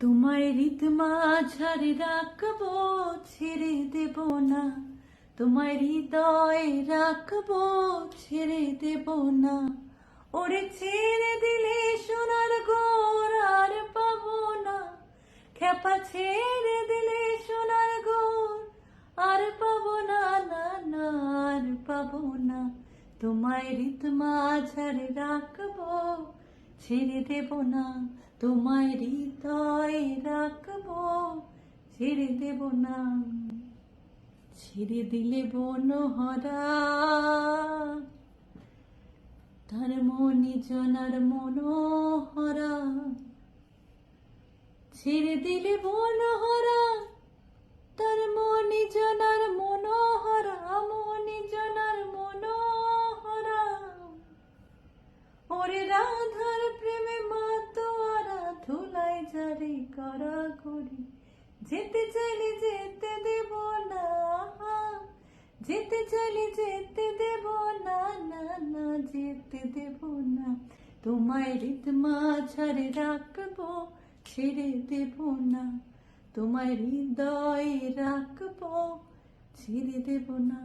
তোমায় রিতমা ঝাড়ে রাখব, ছেড়ে দেব না। তোমায় হৃদয়ে রাখব, ছেড়ে দেব না। ওরে ছেড়ে দিলে সোনার গোর আর পাবো না। খেপা ছেড়ে দিলে সোনার গোর আর পাবো না না না, আর পাবো না। তোমায় রিতমা ঝাড়ে রাখব ছেড়ে দেব না, তোমায় হৃদয় রাখব, ছেড়ে দেব না। ছেড়ে দিলে বনহরা, তার মনি জনার মনোহরা। ছেড়ে দিলে বনহরা, তার মনি জনার মনোহরা, মনি জনার মনোহরা। ওরে রাধার প্রেমে মাতোয়ারা ধুলাই জারি করা করি যেতে চাইলে যেতে দেব না, যেতে চাইলে যেতে দেব না না না, যেতে দেব না। তোমায় রিতমা ছাড়ে রাখব, ছেড়ে দেব না। তোমায় হৃদয়ে রাখব, ছেড়ে দেব না।